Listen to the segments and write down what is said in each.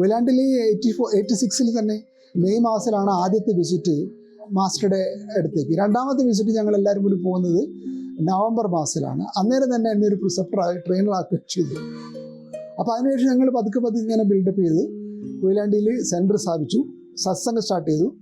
കൊയിലാണ്ടിൽ eighty four eighty സിക്സിൽ തന്നെ May മാസത്തിലാണ് ആദ്യത്തെ വിസിറ്റ് മാസ്റ്ററുടെ അടുത്തേക്ക്. രണ്ടാമത്തെ വിസിറ്റ് ഞങ്ങൾ എല്ലാവരും കൂടി പോകുന്നത് നവംബർ മാസത്തിലാണ്. അന്നേരം തന്നെ എന്നെ ഒരു പ്രിസെപ്റ്ററായി ട്രെയിനറാക്കി ചെയ്തു. അപ്പോൾ അതിനുശേഷം ഞങ്ങൾ പതുക്കെ പതുക്കെ ഇങ്ങനെ ബിൽഡപ്പ് ചെയ്ത് കൊയിലാണ്ടിയിൽ സെന്റർ സ്ഥാപിച്ചു. സത്സംഗം സ്റ്റാർട്ട് ചെയ്തു.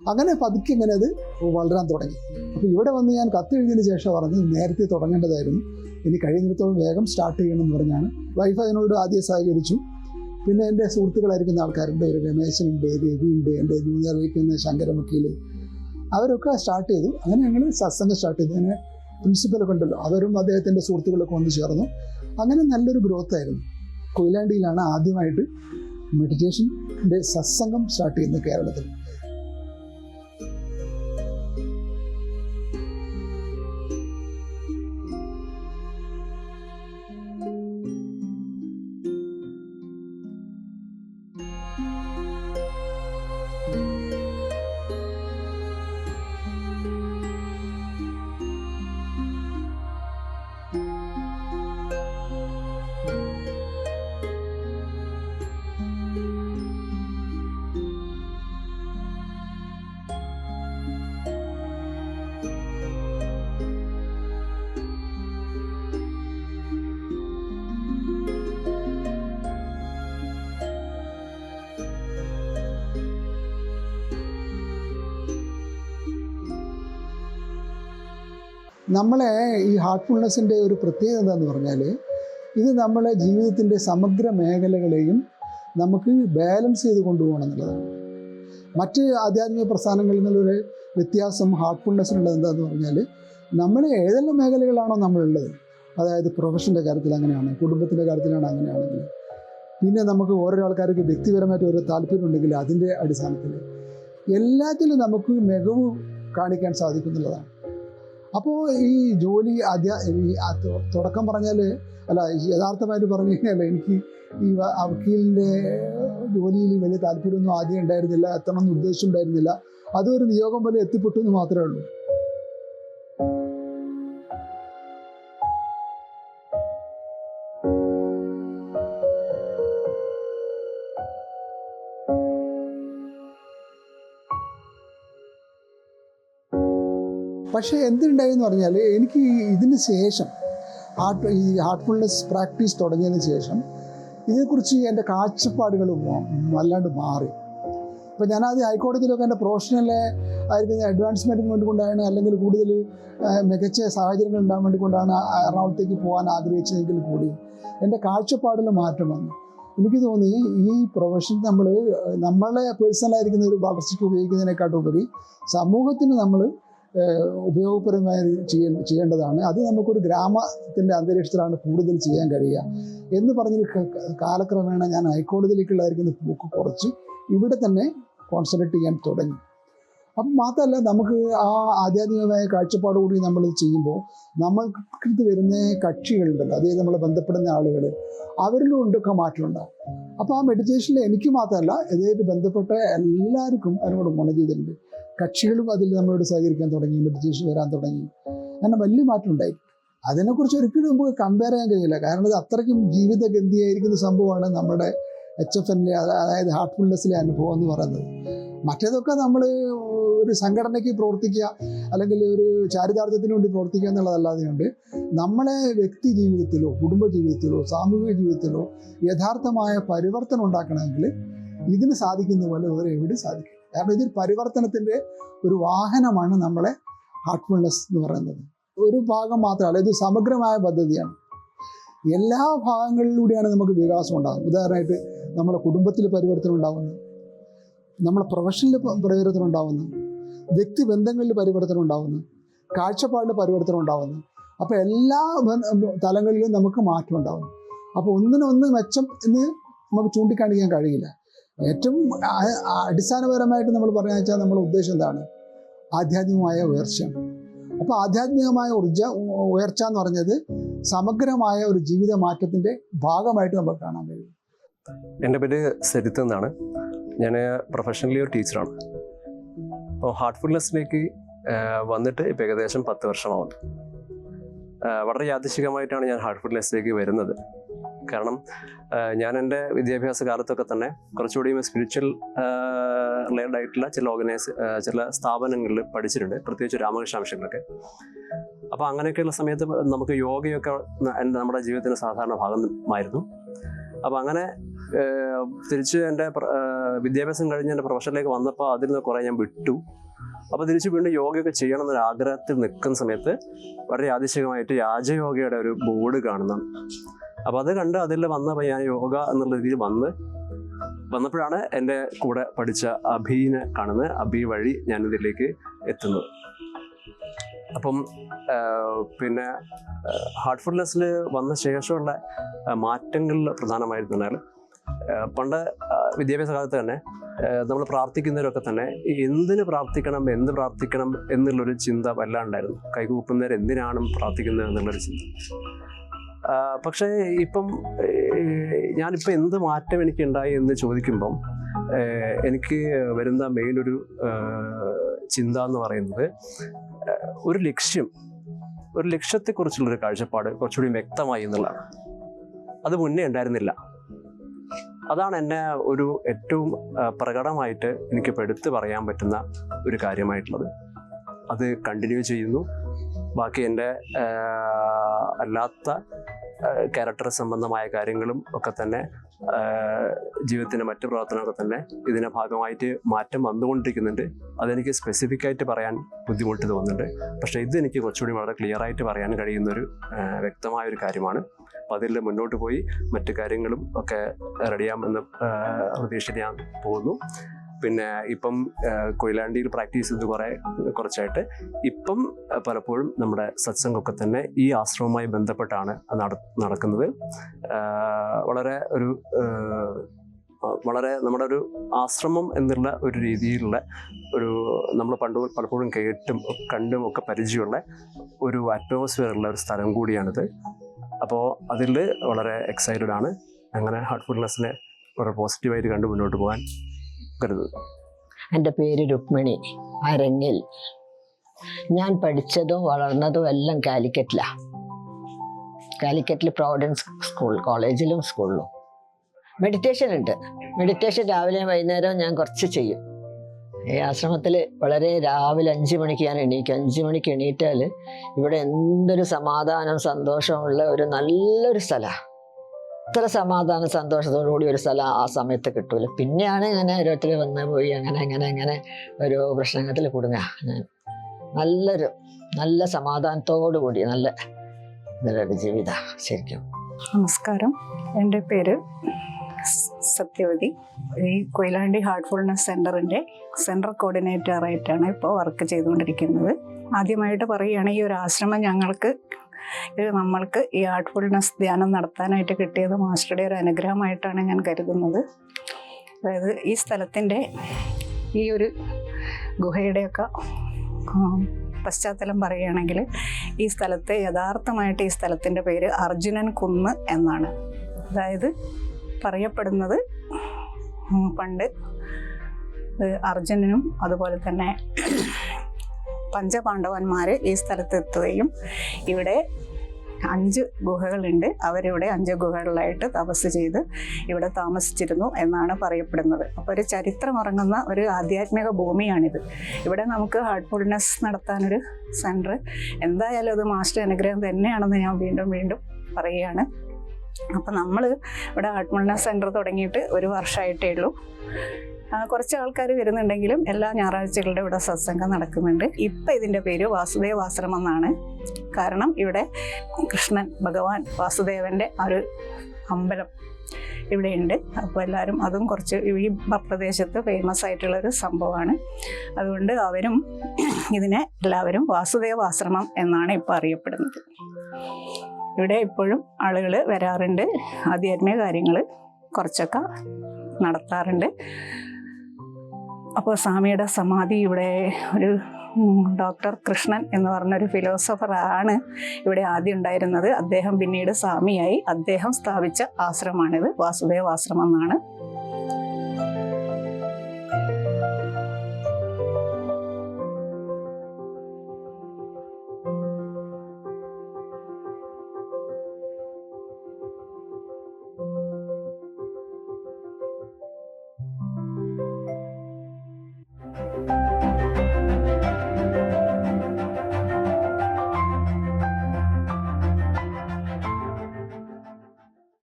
അങ്ങനെ പതുക്കെ ഇങ്ങനെ അത് വളരാൻ തുടങ്ങി. അപ്പോൾ ഇവിടെ വന്ന് ഞാൻ കത്ത് എഴുതിയതിന് ശേഷം പറഞ്ഞ് നേരത്തെ തുടങ്ങേണ്ടതായിരുന്നു. ഇനി കഴിയുന്നിടത്തോളം വേഗം സ്റ്റാർട്ട് ചെയ്യണം എന്ന് പറഞ്ഞാണ്. വൈഫ് അതിനോട് ആദ്യം സഹകരിച്ചു. പിന്നെ എന്റെ സുഹൃത്തുക്കളായിരിക്കുന്ന ആൾക്കാരുണ്ട് രമേശനുണ്ട് രവിയുണ്ട് എന്റെ ജൂനിയർ ഇരിക്കുന്ന ശങ്കരൻ അവരൊക്കെ സ്റ്റാർട്ട് ചെയ്തു. അങ്ങനെ ഞങ്ങൾ സത്സംഗം സ്റ്റാർട്ട് ചെയ്തു. അങ്ങനെ പ്രിൻസിപ്പലൊക്കെ ഉണ്ടല്ലോ അവരും അദ്ദേഹത്തിന്റെ സുഹൃത്തുക്കളൊക്കെ വന്ന് ചേർന്നു. അങ്ങനെ നല്ലൊരു ഗ്രോത്ത് ആയിരുന്നു. കൊയിലാണ്ടിയിലാണ് ആദ്യമായിട്ട് മെഡിറ്റേഷന്റെ സത്സംഗം സ്റ്റാർട്ട് ചെയ്യുന്നത് കേരളത്തിൽ. നമ്മളെ ഈ ഹാർട്ട്ഫുൾനെസ്സിന്റെ ഒരു പ്രത്യേകത എന്താണെന്ന് പറഞ്ഞാൽ ഇത് നമ്മളെ ജീവിതത്തിന്റെ സമഗ്ര മേഖലകളെയും നമുക്ക് ബാലൻസ് ചെയ്ത് കൊണ്ടുപോകണം എന്നുള്ളതാണ്. മറ്റ് ആധ്യാത്മിക പ്രസ്ഥാനങ്ങളിൽ നിന്നുള്ളൊരു വ്യത്യാസം ഹാർട്ട്ഫുൾനെസ്സിനുള്ളത് എന്താണെന്ന് പറഞ്ഞാൽ നമ്മളെ ഏതെല്ലാം മേഖലകളാണോ നമ്മളുള്ളത്? അതായത് പ്രൊഫഷന്റെ കാര്യത്തിൽ അങ്ങനെയാണ് കുടുംബത്തിന്റെ കാര്യത്തിലാണ് അങ്ങനെയാണെങ്കിൽ. പിന്നെ നമുക്ക് ഓരോ ആൾക്കാർക്ക് വ്യക്തിപരമായിട്ട് ഓരോ താല്പര്യമുണ്ടെങ്കിൽ അതിന്റെ അടിസ്ഥാനത്തിൽ എല്ലാത്തിലും നമുക്ക് മികവ് കാണിക്കാൻ സാധിക്കുന്നുള്ളതാണ്. അപ്പോൾ ഈ ജോലി ഈ തുടക്കം പറഞ്ഞാൽ അല്ല യഥാർത്ഥമായിട്ട് പറഞ്ഞു കഴിഞ്ഞാൽ എനിക്ക് ഈ വക്കീലിന്റെ ജോലിയിൽ വലിയ താല്പര്യമൊന്നും ആദ്യം ഉണ്ടായിരുന്നില്ല എത്തണമെന്ന് ഉണ്ടായിരുന്നില്ല. അതൊരു നിയോഗം പോലെ എത്തിപ്പെട്ടു എന്ന് മാത്രമേ ഉള്ളൂ. പക്ഷേ എന്തുണ്ടായെന്ന് പറഞ്ഞാൽ എനിക്ക് ഇതിന് ശേഷം ഹാർട്ട് ഈ ഹാർട്ട്ഫുൾനെസ് പ്രാക്ടീസ് തുടങ്ങിയതിന് ശേഷം ഇതിനെക്കുറിച്ച് എന്റെ കാഴ്ചപ്പാടുകൾ വല്ലാണ്ട് മാറി. ഇപ്പം ഞാനത് ഹൈക്കോടതിയിലൊക്കെ എന്റെ പ്രൊഫഷണലെ ആയിരിക്കുന്ന അഡ്വാൻസ്മെന്റിന് വേണ്ടി കൊണ്ടാണ് അല്ലെങ്കിൽ കൂടുതൽ മികച്ച സാഹചര്യങ്ങൾ ഉണ്ടാകാൻ വേണ്ടി കൊണ്ടാണ് എറണാകുളത്തേക്ക് പോകാൻ ആഗ്രഹിച്ചതെങ്കിൽ കൂടി എന്റെ കാഴ്ചപ്പാടിൽ മാറ്റം വന്നു. എനിക്ക് തോന്നി ഈ പ്രൊഫഷൻ നമ്മൾ നമ്മളെ പേഴ്സണലായിരിക്കുന്ന ഒരു വളർച്ചയ്ക്ക് ഉപയോഗിക്കുന്നതിനേക്കാട്ടുപരി സമൂഹത്തിന് നമ്മൾ ഉപയോഗപ്രദമായി ചെയ്യ ചെയ്യേണ്ടതാണ്. അത് നമുക്കൊരു ഗ്രാമത്തിന്റെ അന്തരീക്ഷത്തിലാണ് കൂടുതൽ ചെയ്യാൻ കഴിയുക. എന്ന് പറഞ്ഞൊരു കാലക്രമേണ ഞാൻ ഹൈക്കോടതിയിലേക്കുള്ളതായിരിക്കുന്ന പോക്ക് കുറച്ച്. ഇവിടെ തന്നെ കോൺസെൻട്രേറ്റ് ചെയ്യാൻ തുടങ്ങി. അപ്പം മാത്രമല്ല നമുക്ക് ആ ആധ്യാത്മികമായ കാഴ്ചപ്പാടുകൂടി നമ്മൾ ചെയ്യുമ്പോൾ നമ്മൾക്ക് വരുന്ന കക്ഷികളുണ്ടല്ലോ. അതായത് നമ്മൾ ബന്ധപ്പെടുന്ന ആളുകൾ അവരിലും ഉണ്ടൊക്കെ മാറ്റമുണ്ടാകും അപ്പോൾ ആ മെഡിറ്റേഷനിൽ എനിക്ക് മാത്രമല്ല ഇതായിട്ട് ബന്ധപ്പെട്ട എല്ലാവർക്കും അതിനോട് ഗുണം ചെയ്തിട്ടുണ്ട്. കക്ഷികളും അതിൽ നമ്മളോട് സഹകരിക്കാൻ തുടങ്ങി മെഡിറ്റേഷൻ വരാൻ തുടങ്ങി. അങ്ങനെ വലിയ മാറ്റം ഉണ്ടായി. അതിനെക്കുറിച്ച് ഒരിക്കലും നമുക്ക് കമ്പയർ ചെയ്യാൻ കഴിയില്ല. കാരണം ഇത് അത്രയ്ക്കും ജീവിതഗന്ധിയായിരിക്കുന്ന സംഭവമാണ് നമ്മുടെ എച്ച് എഫ് എന്നിലെ അതായത് ഹാർട്ട്ഫുൾനെസ്സിലെ അനുഭവം എന്ന് പറയുന്നത്. മറ്റേതൊക്കെ നമ്മൾ ഒരു സംഘടനയ്ക്ക് പ്രവർത്തിക്കുക അല്ലെങ്കിൽ ഒരു ചാരിതാർത്ഥ്യത്തിന് വേണ്ടി പ്രവർത്തിക്കുക എന്നുള്ളതല്ലാതെ കൊണ്ട് നമ്മളെ വ്യക്തി ജീവിതത്തിലോ കുടുംബ ജീവിതത്തിലോ സാമൂഹിക ജീവിതത്തിലോ യഥാർത്ഥമായ പരിവർത്തനം ഉണ്ടാക്കണമെങ്കിൽ ഇതിന് സാധിക്കുന്ന പോലെ വേറെ എവിടെ സാധിക്കും കാരണം ഇതൊരു പരിവർത്തനത്തിന്റെ ഒരു വാഹനമാണ് നമ്മളെ ഹാർട്ട്ഫുൾനെസ് എന്ന് പറയുന്നത്. ഒരു ഭാഗം മാത്രമല്ല ഇത് സമഗ്രമായ പദ്ധതിയാണ്. എല്ലാ ഭാഗങ്ങളിലൂടെയാണ് നമുക്ക് വികാസം ഉണ്ടാകുന്നത്. ഉദാഹരണമായിട്ട് നമ്മുടെ കുടുംബത്തിൽ പരിവർത്തനം ഉണ്ടാകുന്നു. നമ്മുടെ പ്രൊഫഷനിൽ പരിവർത്തനം ഉണ്ടാകുന്നു. വ്യക്തി ബന്ധങ്ങളിൽ പരിവർത്തനം ഉണ്ടാകുന്നു. കാഴ്ചപ്പാടിൽ പരിവർത്തനം ഉണ്ടാകുന്നു. അപ്പോൾ എല്ലാ തലങ്ങളിലും നമുക്ക് മാറ്റം ഉണ്ടാകുന്നു. അപ്പോൾ ഒന്നിനൊന്ന് മെച്ചം എന്ന് നമുക്ക് ചൂണ്ടിക്കാണിക്കാൻ കഴിയില്ല. ഏറ്റവും അടിസ്ഥാനപരമായിട്ട് നമ്മൾ പറഞ്ഞു വെച്ചാൽ നമ്മുടെ ഉദ്ദേശം എന്താണ്? ആധ്യാത്മികമായ ഉയർച്ച. അപ്പോൾ ആധ്യാത്മികമായ ഊർജ ഉയർച്ച എന്ന് പറഞ്ഞത് സമഗ്രമായ ഒരു ജീവിത മാറ്റത്തിന്റെ ഭാഗമായിട്ട് നമുക്ക് കാണാൻ കഴിയും. എന്റെ പേര് സരിത്ത് എന്നാണ്. ഞാൻ പ്രൊഫഷണലി ഒരു ടീച്ചറാണ് അപ്പോൾ ഹാർട്ട്ഫുൾനെസ്സിലേക്ക് വന്നിട്ട് ഇപ്പോൾ ഏകദേശം പത്ത് വർഷമാവുന്നു. വളരെ യാദൃശികമായിട്ടാണ് ഞാൻ ഹാർട്ട്ഫുൾനെസ്സിലേക്ക് വരുന്നത്. കാരണം ഞാൻ എന്റെ വിദ്യാഭ്യാസ കാലത്തൊക്കെ തന്നെ കുറച്ചുകൂടി സ്പിരിച്വൽ റിലേറ്റഡ് ആയിട്ടുള്ള ചില ഓർഗനൈസ് ചില സ്ഥാപനങ്ങളിൽ പഠിച്ചിട്ടുണ്ട്. പ്രത്യേകിച്ച് രാമകൃഷ്ണ മിഷനിലൊക്കെ അപ്പോൾ അങ്ങനെയൊക്കെയുള്ള സമയത്ത് നമുക്ക് യോഗയൊക്കെ നമ്മുടെ ജീവിതത്തിന്റെ സാധാരണ ഭാഗമായിരുന്നു. അപ്പോൾ അങ്ങനെ തിരിച്ച് എന്റെ വിദ്യാഭ്യാസം കഴിഞ്ഞ് എന്റെ പ്രൊഫഷനിലേക്ക് വന്നപ്പോൾ അതിൽ നിന്ന് കുറേ ഞാൻ വിട്ടു. അപ്പോൾ തിരിച്ച് വീണ്ടും യോഗയൊക്കെ ചെയ്യണം എന്നൊരു ആഗ്രഹത്തിൽ നിൽക്കുന്ന സമയത്ത് വളരെ യാദൃശികമായിട്ട് രാജയോഗയുടെ ഒരു ബോർഡ് കാണുന്നതാണ് അപ്പോൾ അത് കണ്ട് അതിൽ വന്ന ഞാൻ യോഗ എന്നുള്ള രീതിയിൽ വന്ന് വന്നപ്പോഴാണ് എന്റെ കൂടെ പഠിച്ച അഭിനെ കാണുന്നത്. അഭി വഴി ഞാൻ ഇതിലേക്ക് എത്തുന്നത്. അപ്പം പിന്നെ ഹാർട്ട്ഫുൾനെസ്സിൽ വന്ന ശേഷമുള്ള മാറ്റങ്ങളിൽ പ്രധാനമായിരുന്നാൽ പണ്ട് വിദ്യാഭ്യാസ കാലത്ത് തന്നെ നമ്മൾ പ്രാർത്ഥിക്കുന്നവരൊക്കെ തന്നെ എന്തിന് പ്രാർത്ഥിക്കണം എന്ത് പ്രാർത്ഥിക്കണം എന്നുള്ളൊരു ചിന്ത വല്ലാണ്ടായിരുന്നു. കൈകൂപ്പുന്നവർ എന്തിനാണ് പ്രാർത്ഥിക്കുന്നത് എന്നുള്ളൊരു ചിന്ത. പക്ഷേ ഇപ്പം ഞാനിപ്പോൾ എന്ത് മാറ്റം എനിക്ക് ഉണ്ടായി എന്ന് ചോദിക്കുമ്പം എനിക്ക് വരുന്ന മെയിൻ ഒരു ചിന്ത എന്ന് പറയുന്നത് ഒരു ലക്ഷ്യം ഒരു ലക്ഷ്യത്തെക്കുറിച്ചുള്ളൊരു കാഴ്ചപ്പാട് കുറച്ചുകൂടി വ്യക്തമായി എന്നുള്ളതാണ്. അത് മുന്നേ ഉണ്ടായിരുന്നില്ല. അതാണ് എന്നെ ഒരു ഏറ്റവും പ്രകടമായിട്ട് എനിക്ക് എടുത്തു പറയാൻ പറ്റുന്ന ഒരു കാര്യമായിട്ടുള്ളത്. അത് കണ്ടിന്യൂ ചെയ്യുന്നു. ബാക്കി എന്റെ അല്ലാത്ത ക്യാരക്ടർ സംബന്ധമായ കാര്യങ്ങളും ഒക്കെ തന്നെ ജീവിതത്തിന്റെ മറ്റു പ്രവർത്തനമൊക്കെ തന്നെ ഇതിന്റെ ഭാഗമായിട്ട് മാറ്റം വന്നുകൊണ്ടിരിക്കുന്നുണ്ട്. അതെനിക്ക് സ്പെസിഫിക് ആയിട്ട് പറയാൻ ബുദ്ധിമുട്ട് തോന്നുന്നുണ്ട്. പക്ഷേ ഇതെനിക്ക് കുറച്ചുകൂടി വളരെ ക്ലിയർ ആയിട്ട് പറയാൻ കഴിയുന്ന ഒരു വ്യക്തമായ ഒരു കാര്യമാണ്. അപ്പോൾ അതിൽ മുന്നോട്ട് പോയി മറ്റു കാര്യങ്ങളും ഒക്കെ റെഡിയാമെന്ന് പ്രതീക്ഷിച്ച് ഞാൻ പോകുന്നു. പിന്നെ ഇപ്പം കൊയിലാണ്ടിയിൽ പ്രാക്ടീസ് ചെയ്ത് കുറേ കുറച്ചായിട്ട് ഇപ്പം പലപ്പോഴും നമ്മുടെ സത്സംഗമൊക്കെ തന്നെ ഈ ആശ്രമവുമായി ബന്ധപ്പെട്ടാണ് നട നടക്കുന്നത്. വളരെ ഒരു വളരെ നമ്മുടെ ഒരു ആശ്രമം എന്നുള്ള ഒരു രീതിയിലുള്ള ഒരു നമ്മൾ പണ്ട് പലപ്പോഴും കേട്ടും കണ്ടും ഒക്കെ പരിചയമുള്ള ഒരു അറ്റ്മോസ്ഫിയർ ഉള്ള ഒരു സ്ഥലം കൂടിയാണിത്. അപ്പോൾ അതിൽ വളരെ എക്സൈറ്റഡ് ആണ്. അങ്ങനെ ഹാർട്ട്ഫുൾനെസ്സിനെ വളരെ പോസിറ്റീവായിട്ട് കണ്ട് മുന്നോട്ട് പോകാൻ കരുതുന്നു എന്റെ പേര് രുക്മിണി അരങ്ങിൽ. ഞാൻ പഠിച്ചതും വളർന്നതും എല്ലാം കാലിക്കറ്റിലാണ് കാലിക്കറ്റിൽ പ്രോവിഡൻസ് സ്കൂൾ കോളേജിലും സ്കൂളിലും. മെഡിറ്റേഷൻ ഉണ്ട്. മെഡിറ്റേഷൻ രാവിലെ വൈകുന്നേരവും ഞാൻ കുറച്ച് ചെയ്യും. ഈ ആശ്രമത്തിൽ വളരെ രാവിലെ അഞ്ച് മണിക്ക് ഞാൻ എണീക്കും. അഞ്ച് മണിക്ക് എണീറ്റാൽ ഇവിടെ എന്തൊരു സമാധാനം സന്തോഷമുള്ള ഒരു നല്ലൊരു സ്ഥലമാണ് ഇത്ര സമാധാന സന്തോഷത്തോടു കൂടി ഒരു സ്ഥലം ആ സമയത്ത് കിട്ടൂല. പിന്നെയാണ് ഇങ്ങനെ ഓരോരുത്തർ വന്ന് പോയി അങ്ങനെ അങ്ങനെ അങ്ങനെ ഒരു പ്രശ്നത്തിൽ കുടുങ്ങുക ഞാൻ നല്ലൊരു നല്ല സമാധാനത്തോടു കൂടി നല്ല നല്ലൊരു ജീവിത ശരിക്കും. നമസ്കാരം. എന്റെ പേര് സത്യവതി. ഈ കൊയിലാണ്ടി ഹാർട്ട്ഫുൾനെസ് സെന്ററിന്റെ സെൻട്രൽ കോർഡിനേറ്ററായിട്ടാണ് ഇപ്പോൾ വർക്ക് ചെയ്തുകൊണ്ടിരിക്കുന്നത്. ആദ്യമായിട്ട് പറയുകയാണെങ്കിൽ ഈ ഒരു ആശ്രമം ഞങ്ങൾക്ക് ഇത് നമ്മൾക്ക് ഈ ആർട്ട്ഫുൾനെസ് ധ്യാനം നടത്താനായിട്ട് കിട്ടിയത് മാസ്റ്ററുടെ ഒരു അനുഗ്രഹമായിട്ടാണ് ഞാൻ കരുതുന്നത്. അതായത് ഈ സ്ഥലത്തിന്റെ ഈ ഒരു ഗുഹയുടെയൊക്കെ പശ്ചാത്തലം പറയുകയാണെങ്കിൽ ഈ സ്ഥലത്തെ യഥാർത്ഥമായിട്ട് ഈ സ്ഥലത്തിന്റെ പേര് അർജുനൻ കുന്ന് എന്നാണ്. അതായത് പറയപ്പെടുന്നത് പണ്ട് അർജുനനും അതുപോലെ തന്നെ പഞ്ചപാണ്ഡവന്മാർ ഈ സ്ഥലത്ത് എത്തുകയും ഇവിടെ അഞ്ച് ഗുഹകളുണ്ട്. അവരിവിടെ അഞ്ച് ഗുഹകളിലായിട്ട് തപസ് ചെയ്ത് ഇവിടെ താമസിച്ചിരുന്നു എന്നാണ് പറയപ്പെടുന്നത്. അപ്പോൾ ഒരു ചരിത്രമിറങ്ങുന്ന ഒരു ആധ്യാത്മിക ഭൂമിയാണിത്. ഇവിടെ നമുക്ക് ഹാർട്ട്ഫുൾനെസ് നടത്താനൊരു സെന്റർ എന്തായാലും അത് മാസ്റ്റർ അനുഗ്രഹം തന്നെയാണെന്ന് ഞാൻ വീണ്ടും വീണ്ടും പറയുകയാണ്. അപ്പം നമ്മൾ ഇവിടെ ഹാർട്ട്ഫുൾനെസ് സെന്റർ തുടങ്ങിയിട്ട് ഒരു വർഷമായിട്ടേ ഉള്ളൂ. കുറച്ച് ആൾക്കാർ വരുന്നുണ്ടെങ്കിലും എല്ലാ ഞായറാഴ്ചകളുടെ ഇവിടെ സത്സംഗം നടക്കുന്നുണ്ട്. ഇപ്പം ഇതിന്റെ പേര് വാസുദേവാശ്രമം എന്നാണ്. കാരണം ഇവിടെ കൃഷ്ണൻ ഭഗവാൻ വാസുദേവന്റെ ഒരു അമ്പലം ഇവിടെയുണ്ട്. അപ്പോൾ എല്ലാവരും അതും കുറച്ച് ഈ പ്രദേശത്ത് ഫേമസ് ആയിട്ടുള്ളൊരു സംഭവമാണ്. അതുകൊണ്ട് അവരും ഇതിനെ എല്ലാവരും വാസുദേവാശ്രമം എന്നാണ് ഇപ്പോൾ അറിയപ്പെടുന്നത്. ഇവിടെ ഇപ്പോഴും ആളുകൾ വരാറുണ്ട്. ആധ്യാത്മിക കാര്യങ്ങൾ കുറച്ചൊക്കെ നടത്താറുണ്ട്. അപ്പോൾ സ്വാമിയുടെ സമാധി ഇവിടെ ഒരു ഡോക്ടർ കൃഷ്ണൻ എന്ന് പറഞ്ഞൊരു ഫിലോസഫറാണ് ഇവിടെ ആദ്യം ഉണ്ടായിരുന്നത്. അദ്ദേഹം പിന്നീട് സ്വാമിയായി. അദ്ദേഹം സ്ഥാപിച്ച ആശ്രമമാണിത് വാസുദേവ ആശ്രമം എന്നാണ്